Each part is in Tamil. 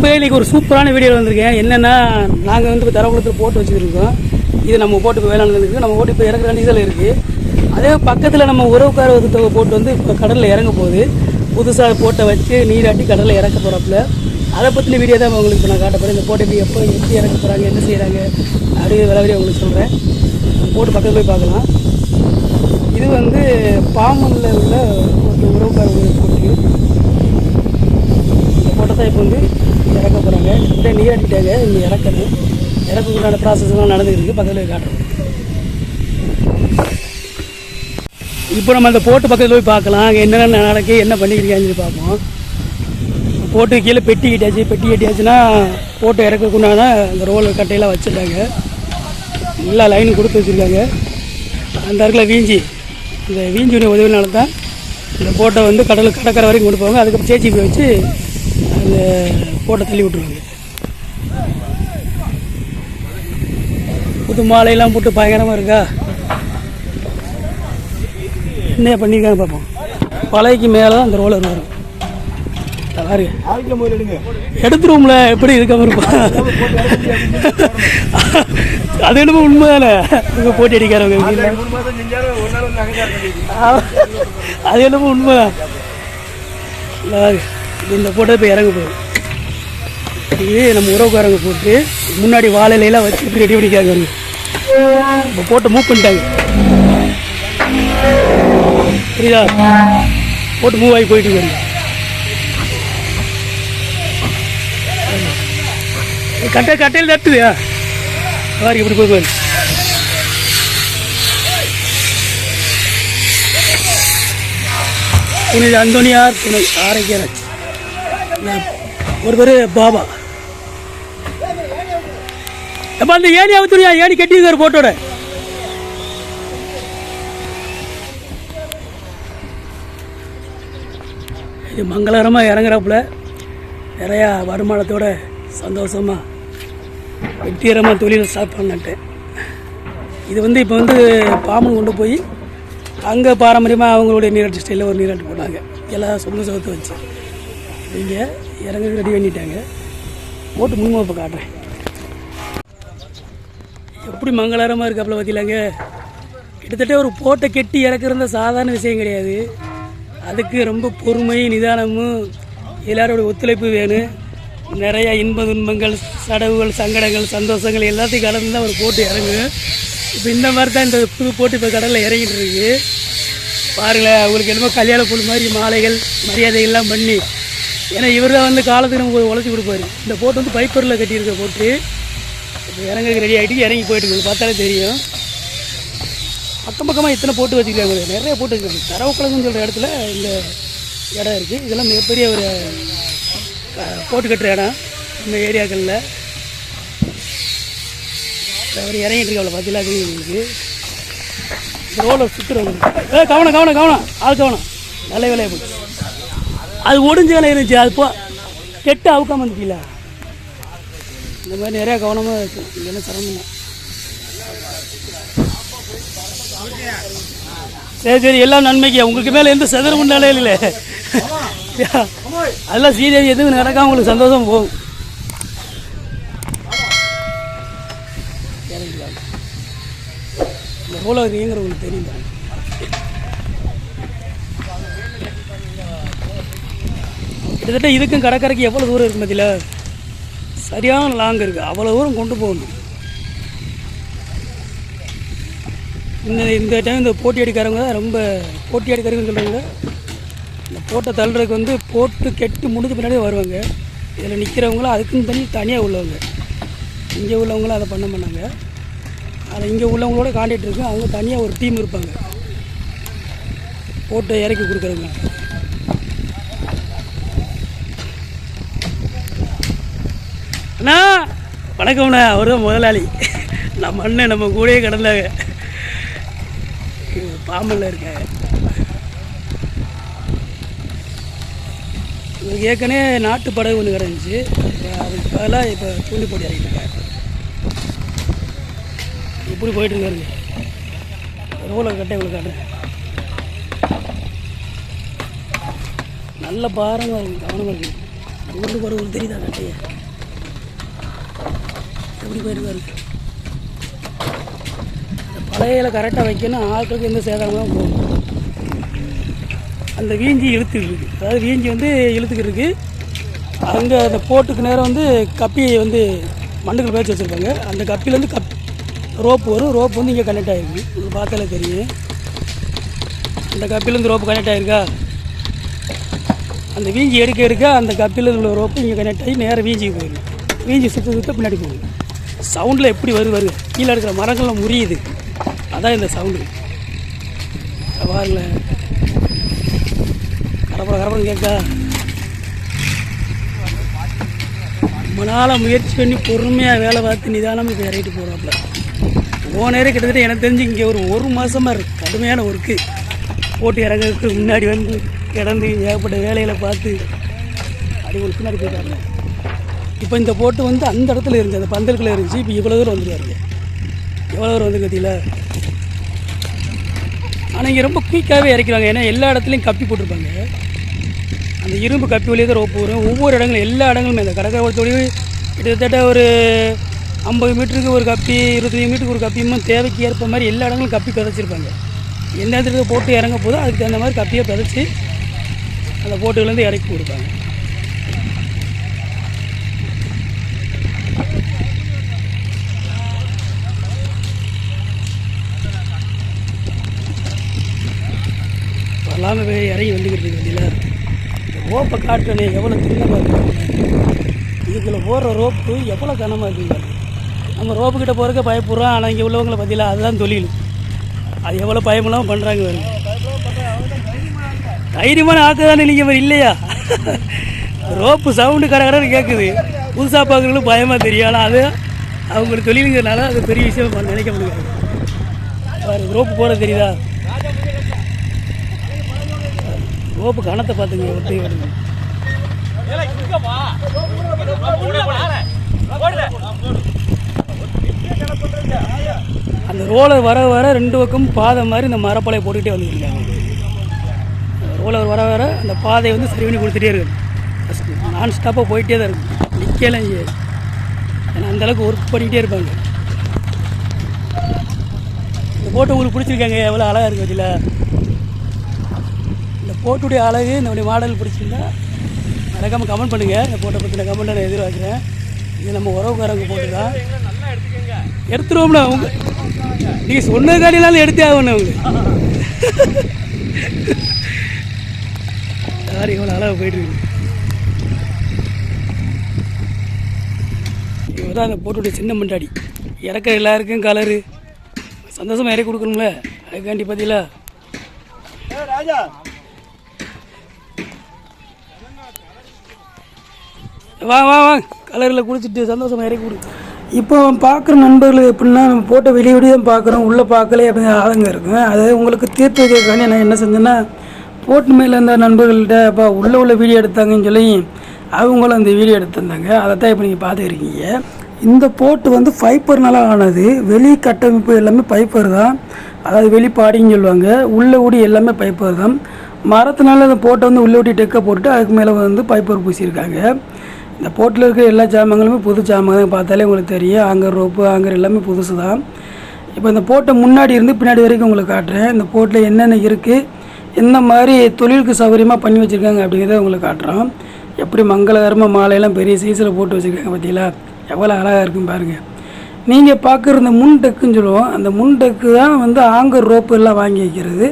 இப்போ இன்றைக்கி ஒரு சூப்பரான வீடியோ வந்திருக்கேன். என்னென்னா நாங்கள் வந்து இப்போ தரகுளத்தில் போட்டு வச்சுருக்கோம். இது நம்ம போட்டு இப்போ வேளாண் இருக்குது நம்ம போட்டு இப்போ இறக்குற டீசல் இருக்குது அதே பக்கத்தில் நம்ம உறவுக்கார ஒருத்தவங்க போட்டு வந்து இப்போ கடலில் இறங்க போகுது. புதுசாக போட்டை வச்சு நீராட்டி கடலில் இறக்க போகிறப்பல அதை பற்றின வீடியோ தான் உங்களுக்கு இப்போ நான் காட்ட போகிறேன் இந்த போட்டை எப்போ எப்படி இறக்க போகிறாங்க என்ன செய்கிறாங்க அப்படியே விளையாடி உங்களுக்கு சொல்கிறேன் போட்டு பக்கத்தில் போய் பார்க்கலாம். இது வந்து பாம்பனில் உள்ள ஒரு உறவுக்கார போட்டு இந்த போட்டை தான் இப்போ வந்து இறக்க போகிறாங்க இப்படியே நீராட்டிட்டாங்க இங்கே இறக்கணும் இறக்கக்கூடான ப்ராசஸ்லாம் நடந்துருக்கு பக்கத்தில் காட்டுறோம். இப்போ நம்ம அந்த போட்டு பக்கத்தில் போய் பார்க்கலாம். அங்கே என்னென்ன நடக்கு என்ன பண்ணிக்கிறீங்கன்னு சொல்லி பார்ப்போம். போட்டு கீழே பெட்டி கட்டியாச்சு. பெட்டி கட்டியாச்சுன்னா போட்டு இறக்கக்குண்டான அந்த ரோல் கட்டையெல்லாம் வச்சுருக்காங்க. எல்லா லைனும் கொடுத்து வச்சுருக்காங்க. அந்த இடத்துல வீஞ்சி. இந்த வீஞ்சியுடைய உதவினால தான் இந்த போட்டை வந்து கடலுக்கு கடற்கரை வரைக்கும் கொண்டு போவாங்க. அதுக்கப்புறம் சேச்சிப்பி வச்சு அந்த போட்டை தள்ளி விட்ருவாங்க புது மாலையெல்லாம் போட்டு பயங்கரமாக இருக்கா? என்ன பண்ணியிருக்காங்க பார்ப்போம் பழையக்கு மேலே தான் அந்த ரோலர் வரும். நல்லா இருக்கு ஆழ்க்க முதல் எடுத்துருவோம்ல எப்படி இருக்காம. இருப்பான் அது என்னமோ உண்மைதானே? இங்கே போட்டி அடிக்காரவங்க அது என்னமோ உண்மைதான் இந்த போட்டோ போய் இறங்க போகுது. இது நம்ம உறவுக்காரங்க போட்டு முன்னாடி வாழையிலாம் வச்சு இப்படி ரெடி பண்ணிக்காங்க இப்போ போட்டு மூவ் பண்ணிட்டாங்க. புரியுதா? போட்டு மூவ் ஆகி போயிட்டு இருக்காங்க கட்டை கட்டையில் தட்டுது பாரு இப்படி போய் பாரு. புனித அந்தோனியார் துணை ஆரோக்கியராஜ் ஒரு பேர் பாபா. எப்போ அந்த ஏணி அவுத்துறியா ஏணி கட்டியிருக்காரு போட்டோட இது மங்களகரமாக இறங்குறாப்புல. நிறையா வருமானத்தோட சந்தோஷமாக வெற்றிகரமாக தொழில் ஸ்டார்ட் பண்ணட்டேன் இது வந்து இப்போ வந்து பாம்பன் கொண்டு போய் அங்கே பாரம்பரியமாக அவங்களுடைய நீராட்டு ஸ்டைலில் ஒரு நீராட்டு போட்டாங்க. எல்லாம் சொந்த சுகத்தை வச்சு. இங்கே இறங்க ரெடி பண்ணிட்டாங்க. போட்டு முன்னுமா காட்டுறேன். எப்படி மங்களகரமாக இருக்காப்புல பார்த்தீங்களாங்க கிட்டத்தட்ட ஒரு போட்டை கெட்டி இறக்குறது சாதாரண விஷயம் கிடையாது. அதுக்கு ரொம்ப பொறுமை நிதானமும் எல்லாரோட ஒத்துழைப்பு வேணும். நிறையா இன்ப துன்பங்கள் சடவுகள் சங்கடங்கள் சந்தோஷங்கள் எல்லாத்தையும் கலந்து தான் ஒரு போட்டு இறங்கும். இப்போ இந்த மாதிரி தான் இந்த புது போட்டு இப்போ கடலில் இறங்கிட்டு இருக்கு. பாருங்களேன் அவங்களுக்கு என்னமோ கல்யாண பொண்ணு மாதிரி மாலைகள் மரியாதைகள்லாம் பண்ணி. ஏன்னா இவர் தான் வந்து காலத்துக்கு நமக்கு உழைச்சி கொடுப்பாரு. இந்த போட்டு வந்து பைப்பரில் கட்டியிருக்க போட்டு. இப்போ இறங்குறதுக்கு ரெடி ஆகிட்டு இறங்கி போயிட்டு இருக்கு பார்த்தாலே தெரியும். பக்கம் பக்கமாக இத்தனை போட்டு வச்சுருக்காங்க நிறைய போட்டு வச்சுருக்காங்க தரவுக்குளங்கன்னு சொல்கிற இடத்துல இந்த இடம் இருக்குது இதெல்லாம் மிகப்பெரிய ஒரு போட்டு கட்டுற இடம் இந்த ஏரியாக்களில். அவர் இறங்கிட்டு இருக்காவில் பார்த்தீங்களா தெரியும் உங்களுக்கு ரோட சுற்றுறவங்க ஏ கவனம் கவனம் கவனம். ஆள் கவனம். நல்ல வேலையை போச்சு. அது ஒடிஞ்ச வேலை இருந்துச்சு. அது போ கெட்டு அவுக்காம வந்துட்டீங்களா இந்த மாதிரி நிறையா கவனமாக இருக்கும் இல்லைன்னா சிரமம் சரி சரி எல்லாம் நன்மைக்கு. உங்களுக்கு மேலே எந்த சதுரம் உண்டாலே இல்லை அதெல்லாம் சீரியஸ் எதுவும் நடக்காம உங்களுக்கு சந்தோஷம் போகும். எவ்வளோ இந்த உங்களுக்கு தெரியும் கிட்டத்தட்ட இதுக்கும் கடற்கரைக்கு எவ்வளோ தூரம் இருக்கு மத்தியில் சரியான லாங் இருக்குது அவ்வளோ தூரம் கொண்டு போகணும். இந்த இந்த டைம் இந்த போட்டி அடிக்காரவங்க தான் ரொம்ப போட்டி அடிக்காரங்கன்னு சொல்கிறாங்க இந்த போட்டை தள்ளுறதுக்கு வந்து போட்டு கெட்டு முடிஞ்ச பின்னாடியே வருவாங்க. இதில் நிற்கிறவங்களும் அதுக்குன்னு தனி தனியாக உள்ளவங்க. இங்கே உள்ளவங்களும் அதை பண்ண மாட்டாங்க. அதை இங்கே உள்ளவங்களோட காண்டாக்ட் இருக்கு. அவங்க தனியாக ஒரு டீம் இருப்பாங்க. போட்டை இறக்கி கொடுக்குறவங்க. அண்ணா வணக்கம்ண்ணா. அவர் தான் முதலாளி. நம்ம அண்ணன் நம்ம கூடயே கிடந்தாங்க. பாம்பனில் இருக்காங்க இவருக்கு ஏற்கனவே நாட்டு படகு ஒன்று கிடந்துச்சு. அதுக்கு பதிலாக இப்போ தூண்டி போட்டி இறங்கிட்டாங்க இப்படி போயிட்டு இருக்காருங்க. ரோலர் கட்டை இவ்வளோ காட்டுறேன். நல்ல பாரமாக கவனமாக இருக்குது ஊருக்கு ஒரு ஊர் தெரியுதா கட்டையை? எப்படி போயிருக்காரு பழையில கரெக்டாக வைக்கணும் ஆட்களுக்கு எந்த சேதாரமும் போகும் அந்த வீஞ்சி இழுத்துக்கிட்டு இருக்கு. அதாவது வீஞ்சி வந்து இழுத்துக்கிட்டு இருக்கு. அங்கே அந்த போட்டுக்கு நேரம் வந்து கப்பி வந்து மண்டுகள் பேச்சு வச்சுருக்காங்க. அந்த கப்பிலேருந்து கப் ரோப்பு வரும். ரோப்பு வந்து இங்கே கனெக்ட் ஆகிருக்கு இது பார்த்தாலே தெரியும். அந்த கப்பிலேருந்து ரோப்பு கனெக்ட் ஆகிருக்கா அந்த வீஞ்சி எடுக்க எடுக்க அந்த கப்பிலேருந்து உள்ள ரோப்பு இங்கே கனெக்ட் ஆகி நேராக வீஞ்சிக்கு போயிடும். வீஞ்சி சுற்ற சுற்ற பின்னாடி போயிடும் சவுண்டில் எப்படி வரும் வருது கீழே இருக்கிற மரங்கள்லாம் முறியுது. அதான் இந்த சவுண்டு. பாருங்களேன் கரப்பட கரப்படம் கேட்கா ரொம்ப நாளாக முயற்சி பண்ணி பொறுமையாக வேலை பார்த்து நிதானமாக இப்போ இறக்கிட்டு போகிறாப்புல ஓனரே கிட்டத்தட்ட எனக்கு தெரிஞ்சு இங்கே ஒரு ஒரு மாதமாக இருக்குது கடுமையான ஒர்க்கு போட்டு இறங்குறதுக்கு முன்னாடி வந்து கிடந்து ஏகப்பட்ட வேலையில் பார்த்து அப்படி ஒரு பின்னாடி போயிட்டாங்க இப்போ இந்த போட்டு வந்து அந்த இடத்துல இருந்துச்சு அந்த பந்தலுக்குள்ள இருந்துச்சு. இப்போ இவ்வளோ தூரம் வந்துருக்காருங்க எவ்வளோ தூரம் வந்து கத்தியில் ஆனால் இங்கே ரொம்ப குயிக்காகவே இறக்கிறாங்க ஏன்னா எல்லா இடத்துலையும் கப்பி போட்டிருப்பாங்க. அந்த இரும்பு கப்பி வழியே தான் ரோப்பு வரும். ஒவ்வொரு இடங்களும் எல்லா இடங்களுமே. அந்த கடற்கரை கிட்டத்தட்ட ஒரு ஐம்பது மீட்டருக்கு ஒரு கப்பி இருபத்தஞ்சி மீட்டருக்கு ஒரு கப்பியும் தேவைக்கு ஏற்ப மாதிரி எல்லா இடங்களும் கப்பி பிதைச்சிருப்பாங்க. எந்த இடத்துல போட்டு இறங்க போதோ அதுக்கு தகுந்த மாதிரி கப்பியை பிதைச்சி அந்த போட்டுலேருந்து இறக்கி கொடுப்பாங்க. எல்லாமே போய் இறங்கி வந்துக்கிட்டு இருக்கு வண்டியில். ரோப்பை காட்டுனே எவ்வளோ தின்னமாக இருக்குது இதுக்குள்ள போடுற ரோப்பு எவ்வளோ கனமாக இருக்குங்க நம்ம ரோப்பு கிட்ட போகிறக்க பயப்படுறோம். ஆனால் இங்கே உள்ளவங்களை பற்றியில அதுதான் தொழில். அது எவ்வளோ பயமெல்லாம் பண்ணுறாங்க பாருங்க. தைரியமான ஆக்கு தானே நீங்கள் மாதிரி இல்லையா? ரோப்பு சவுண்டு கடகடன்னு கேட்குது புதுசாக பார்க்குறவங்களும் பயமாக தெரியும். ஆனால் அது அவங்களுக்கு தொழிலுங்கிறனால அது பெரிய விஷயம் நினைக்க முடியாது. பாரு ரோப்பு போட தெரியுதா? ரோப்பு கணத்தை பார்த்துங்க ஒட்டி வருங்க அந்த ரோலர் வர வர ரெண்டு பக்கம் பாதை மாதிரி இந்த மரப்பாளையை போட்டுக்கிட்டே வந்துருக்காங்க ரோலர் வர வர அந்த பாதையை வந்து சரி பண்ணி கொடுத்துட்டே இருக்கு. நான் ஸ்டாப்பாக போயிட்டே தான் இருக்கும் நிற்கலாம் இங்கே. ஏன்னா அந்தளவுக்கு ஒர்க் பண்ணிக்கிட்டே இருப்பாங்க. இந்த போட்டோ உங்களுக்கு பிடிச்சிருக்காங்க. எவ்வளோ அழகாக இருக்கு வச்சுல போட்டுடைய அழகு இந்த மாடல் பிடிச்சிருந்தா மறக்காமல் கமெண்ட் பண்ணுங்கள் இந்த போட்டோ பற்றின கமெண்ட்டை நான் எதிர்பார்க்குறேன். இது நம்ம உறவுக்காரங்க போட்டு தான். எடுத்துருவோம்ண்ணா உங்க நீங்கள் சொன்ன காடினாலும் எடுத்தே ஆகணும் அவங்க யார் எவ்வளோ அழகாக போயிட்டுருக்கு இவர் தான் அந்த போட்டுடைய சின்ன மண்டாடி இறக்க எல்லாருக்கும் கலரு சந்தோஷமாக இறக்கி கொடுக்கணும்ல. அதுக்காண்டி பார்த்தீங்களா ராஜா. வா வா வா. கலரில் குளிச்சுட்டு சந்தோஷமாக இறக்கி கொடு. இப்போ பார்க்குற நண்பர்கள் எப்படின்னா நம்ம போட்ட வெளியே வெளியே தான் பார்க்குறோம் உள்ளே பார்க்கல அப்படிங்கிற ஆதங்கம் இருக்கும். அது உங்களுக்கு தீர்த்து வைக்கிறதுக்காண்டி நான் என்ன செஞ்சேன்னா போட்டு மேலே இருந்த நண்பர்கள்ட்ட அப்போ உள்ளே உள்ள வீடியோ எடுத்தாங்கன்னு சொல்லி அவங்களும் அந்த வீடியோ எடுத்திருந்தாங்க. அதை தான் இப்போ நீங்கள் பார்த்துக்கிறீங்க. இந்த போட்டு வந்து ஃபைபர்னால ஆனது வெளி கட்டமைப்பு எல்லாமே பைப்பர் தான். அதாவது வெளிப்பாடின்னு சொல்லுவாங்க. உள்ளே ஊடி எல்லாமே பைப்பர் தான். மரத்தினால அந்த போட்டை வந்து உள்ளே ஊட்டி டெக்கை போட்டுட்டு அதுக்கு மேலே வந்து பைப்பர் பூசியிருக்காங்க. இந்த போட்டில் இருக்கிற எல்லா ஜாமான்களுமே புது ஜாமான் பார்த்தாலே உங்களுக்கு தெரியும். ஆங்கர் ரோப்பு ஆங்கர் எல்லாமே புதுசு தான். இப்போ இந்த போட்டை முன்னாடி இருந்து பின்னாடி வரைக்கும் உங்களுக்கு காட்டுறேன். இந்த போட்டில் என்னென்ன இருக்குது எந்த மாதிரி தொழிலுக்கு சௌகரியமாக பண்ணி வச்சுருக்காங்க அப்படிங்கிறத உங்களுக்கு காட்டுறோம். எப்படி மங்களகரமாக மாலையெல்லாம் பெரிய சைஸில் போட்டு வச்சுருக்காங்க பார்த்தீங்களா? எவ்வளோ அழகாக இருக்கும் பாருங்கள் நீங்கள் பார்க்குற இந்த முன் டெக்குன்னு சொல்லுவோம். அந்த முன் டெக்கு தான் வந்து ஆங்கர் ரோப்பு எல்லாம் வாங்கி வைக்கிறது.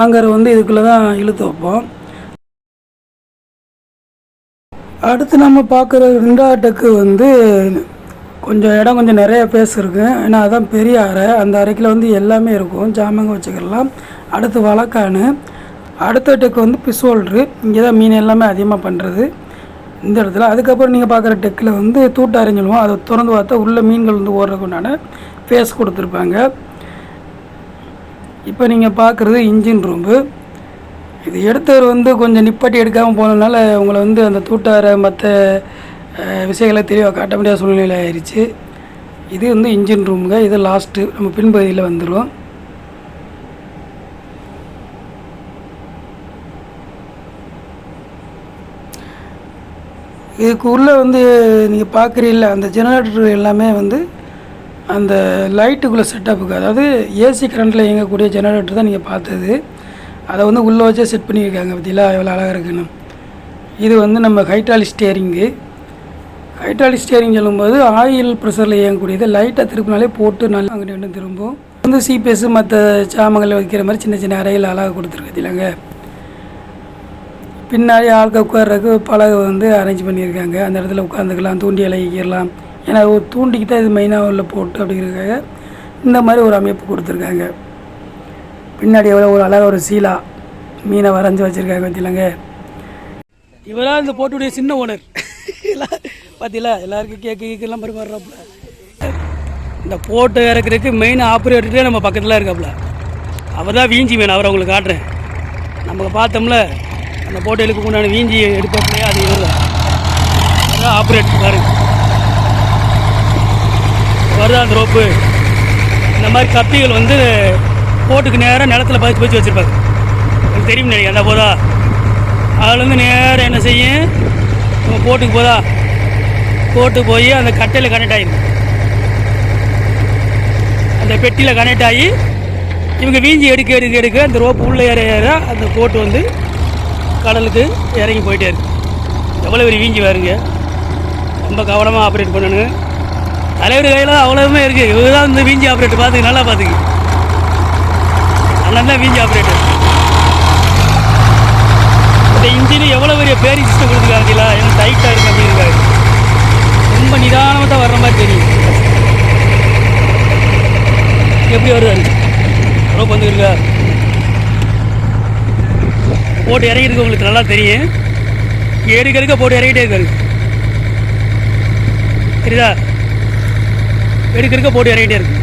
ஆங்கர் வந்து இதுக்குள்ளே தான் இழுத்து வைப்போம். அடுத்து நம்ம பார்க்குற ரெண்டாவது டெக்கு வந்து கொஞ்சம் இடம் கொஞ்சம் நிறைய பேஸ் இருக்கும் ஏன்னா அதான் பெரிய அறை. அந்த அறைக்குள்ள வந்து எல்லாமே இருக்கும். ஜாமங்க வச்சுக்கலாம் அடுத்து வழக்கானு. அடுத்த டெக்கு வந்து பிஸ் இங்கே தான் மீன் எல்லாமே அதிகமாக பண்ணுறது இந்த இடத்துல. அதுக்கப்புறம் நீங்கள் பார்க்குற டெக்கில் வந்து தூட்டாரின்னு சொல்லுவோம். அதை திறந்து பார்த்தா உள்ளே மீன்கள் வந்து ஓடுறதுக்கு உண்டான ஃபேஸ் கொடுத்துருப்பாங்க. இப்போ நீங்கள் பார்க்குறது இன்ஜின் ரூம்பு இது எடுத்தவர் வந்து கொஞ்சம் நிப்பாட்டி எடுக்காமல் போனதுனால உங்களை வந்து அந்த தூட்டார மற்ற விஷயங்களை தெளிவாக காட்ட முடியாத சூழ்நிலை ஆயிடுச்சு இது வந்து இன்ஜின் ரூமுங்க இது லாஸ்ட்டு நம்ம பின்பகுதியில் வந்துடும் இதுக்கு உள்ளே வந்து நீங்கள் பார்க்குறீங்கள அந்த ஜெனரேட்டர் எல்லாமே வந்து அந்த லைட்டுக்குள்ளே செட்டப்புக்கு அதாவது ஏசி கரண்ட்டில் இயங்கக்கூடிய ஜெனரேட்டர் தான் நீங்கள் பார்த்தது. அதை வந்து உள்ளே வச்சே செட் பண்ணியிருக்காங்க பார்த்தீங்களா? எவ்வளோ அழகாக இருக்குன்னு. இது வந்து நம்ம ஹைட்ராலிக் ஸ்டேரிங்கு ஹைட்ராலிக் ஸ்டேரிங் சொல்லும்போது ஆயில் ப்ரெஷரில் இயங்கக்கூடியது. லைட்டாக திருப்பினாலே போட்டு நல்லா அங்கிட்டு நின்று திரும்பும். வந்து சிபிஎஸ் மற்ற சாமங்கள் வைக்கிற மாதிரி சின்ன சின்ன அறையில் அழகாக கொடுத்துருக்கு இல்லைங்க? பின்னாடி ஆட்கள் உட்கார்றதுக்கு பலகை வந்து அரேஞ்ச் பண்ணியிருக்காங்க. அந்த இடத்துல உட்காந்துக்கலாம் தூண்டி இலகிக்கலாம் ஏன்னா ஒரு தூண்டிக்கு தான் இது மெயினாக உள்ள போட்டு அப்படிங்கிறதுக்காக இந்த மாதிரி ஒரு அமைப்பு கொடுத்துருக்காங்க. பின்னாடி எவ்வளோ ஒரு அழகாக ஒரு சீலா மீனை வரைஞ்சி வச்சுருக்காங்க பார்த்தீங்களாங்க இவரா இந்த போட்டுடைய சின்ன ஓனர். பார்த்தீங்களா எல்லாருக்கும் கேக்கு கேக்கெல்லாம் பரிமாறுறாப்புல இந்த போட்டு இறக்குறதுக்கு மெயின் ஆப்ரேட்டரே நம்ம பக்கத்தில் இருக்காப்புல. அவர் தான் வீஞ்சி வேணும் அவரை உங்களுக்கு காட்டுறேன். நம்ம பார்த்தோம்ல அந்த போட்டலுக்கு உண்டான வீஞ்சி எடுப்பப்பலையே அது தான் அதான் ஆப்ரேட் பாருங்க. வருதா அந்த ரோப்பு இந்த மாதிரி கப்பிகள் வந்து போட்டுக்கு நேராக நிலத்துல பதிச்சு பதிச்சு வச்சுருப்பாங்க எனக்கு தெரியும் நினைக்க அந்த போதா. அதுலேருந்து நேராக என்ன செய்யும்? நம்ம போட்டுக்கு போதா. போட்டுக்கு போய் அந்த கட்டையில் கனெக்ட் ஆகிடும் அந்த பெட்டியில் கனெக்ட் ஆகி இவங்க வீஞ்சி எடுக்க எடுக்க எடுக்க அந்த ரோப்பு உள்ளே ஏற ஏற அந்த கோட்டு வந்து கடலுக்கு இறங்கி போயிட்டே இருக்கு. எவ்வளோ பெரிய வீஞ்சி வருங்க ரொம்ப கவனமாக ஆப்ரேட் பண்ணணும் தலைவர் கையில் அவ்வளோவுமே இருக்குது இவங்க தான் இந்த வீஞ்சி ஆப்ரேட் பார்த்துக்கு நல்லா பார்த்துக்கு நல்ல வீஞ்சி ஆப்ரேட்டர் இந்த இன்ஜினு எவ்வளோ பெரிய பேரிங் சிஸ்டம் கொடுத்துருக்காங்களா எனக்கு டைட்டாக இருக்குது அப்படிங்கிறாரு ரொம்ப நிதானமாக தான் வர்ற மாதிரி தெரியும் எப்படி வருது? ரோப் வந்துருக்கா போட்டு இறங்கிருக்கு உங்களுக்கு நல்லா தெரியும். எடுக்க எடுக்க போட்டு இறங்கிட்டே இருக்காரு. சரிதா எடுக்க எடுக்க போட்டு இறங்கிட்டே இருக்கு.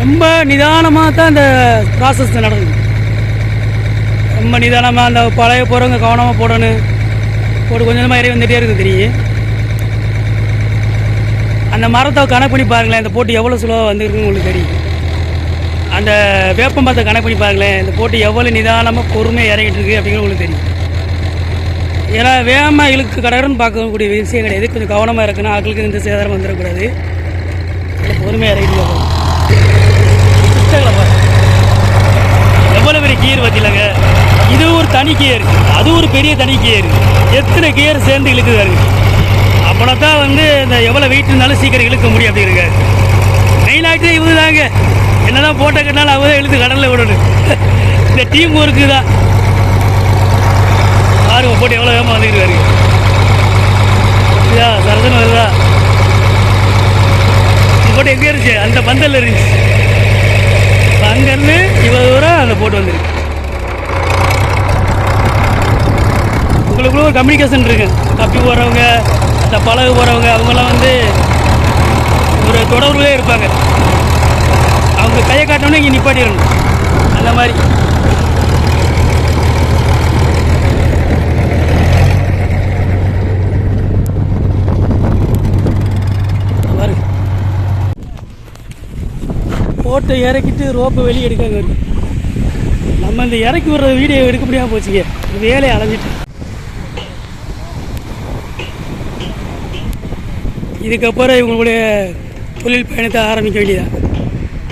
ரொம்ப நிதானமாக தான் இந்த ப்ராசஸ் நடக்குது ரொம்ப நிதானமாக அந்த பழைய போகிறவங்க கவனமாக போடணும். போட்டு கொஞ்சம் கொஞ்சமாக இறங்கி வந்துகிட்டே இருக்குது தெரியும் அந்த மரத்தை கணக்கு பண்ணி பாருங்களேன் இந்த போட்டு எவ்வளோ ஸ்லோவாக வந்துருக்குன்னு உங்களுக்கு தெரியும். அந்த வேப்பம் மரத்தை கணக்கு பண்ணி பாருங்களேன் இந்த போட்டு எவ்வளோ நிதானமாக பொறுமையாக இறங்கிட்டு இருக்கு அப்படிங்கிறது உங்களுக்கு தெரியும். ஏன்னா வேகமாக இழுக்கு கடகரன்னு பார்க்கக்கூடிய விஷயம் கிடையாது. கொஞ்சம் கவனமாக இருக்கணும். ஆட்களுக்கு இந்த சேதாரம் வந்துடக்கூடாது பொறுமையாக இறங்கிட்டு போகணும் சிஸ்டங்களை எவ்வளோ பெரிய கியர் பார்த்தீங்களாங்க இது ஒரு தனி கியர் அது ஒரு பெரிய தனி கியர் எத்தனை கியர் சேர்ந்து இழுக்குது பாருங்க அப்போனா தான் வந்து இந்த எவ்வளோ வெயிட் இருந்தாலும் சீக்கிரம் இழுக்க முடியும் அப்படி இருக்காரு மெயின் ஆக்டே இவங்க தாங்க. என்னதான் போட்ட கட்டினாலும் அவங்க தான் இழுத்து கடலில் விடணும். இந்த டீம் ஒர்க்கு தான். பாருங்க போட்டு எவ்வளோ வேகமாக வந்துக்கிட்டு இதா சரசன் வருதா போட்டு எங்கே இருந்துச்சு அந்த பந்தல்ல இருந்துச்சு அங்கேருந்து இவ்வளோ தூரம் அந்த போட்டு வந்துருக்கு. உங்களுக்குள்ள ஒரு கம்யூனிகேஷன் இருக்கு. தப்பி போகிறவங்க அந்த பழகு போகிறவங்க அவங்கெல்லாம் வந்து ஒரு தொடர்புலேயே இருப்பாங்க. அவங்க கையை காட்டினோன்னே இங்கே நிப்பாட்டிடணும். அந்த மாதிரி பாருங்க போட்டை இறக்கிட்டு ரோப்பை வெளியே எடுக்காங்க நம்ம இந்த இறக்கி விடுற வீடியோ எடுக்க முடியாமல் போச்சுங்க. வேலையை அலைஞ்சிட்டு. இதுக்கப்புறம் இவங்களுடைய தொழில் பயணத்தை ஆரம்பிக்க வேண்டியதான்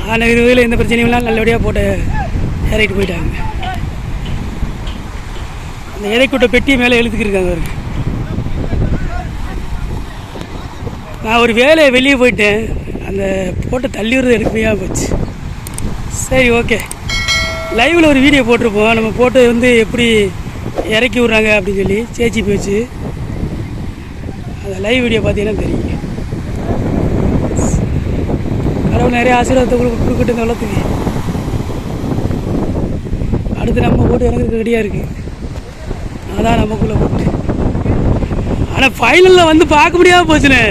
ஆனால் இது எந்த பிரச்சனையும் இல்லாமல் நல்லபடியாக போட்டு இறக்கிட்டு போயிட்டாங்க. அந்த இறக்கிவிட்ட பெட்டியை மேலே இழுத்துக்கிருக்காங்க அவருக்கு நான் ஒரு வேலையை வெளியே போயிட்டேன். அந்த போட்டை தள்ளி விடுறது எடுக்கமையாக முடியாமல் போச்சு. சரி ஓகே லைவில் ஒரு வீடியோ போட்டிருப்போம். நம்ம போட்டு வந்து எப்படி இறக்கி விட்றாங்க அப்படின்னு சொல்லி சேச்சி போச்சு. அந்த லைவ் வீடியோ பார்த்தீங்கன்னா தெரியும். கடவுள் நிறைய ஆசீர்வாதத்தை கொடுக்க கொடுக்கட்டும் இந்த வளர்த்துக்கு அடுத்து நம்ம போட்டு இறங்குறது ரெடியாக இருக்குது அதான் நமக்குள்ளே போட்டு. ஆனால் ஃபைனலில் வந்து பார்க்க முடியாமல் போச்சுண்ணே.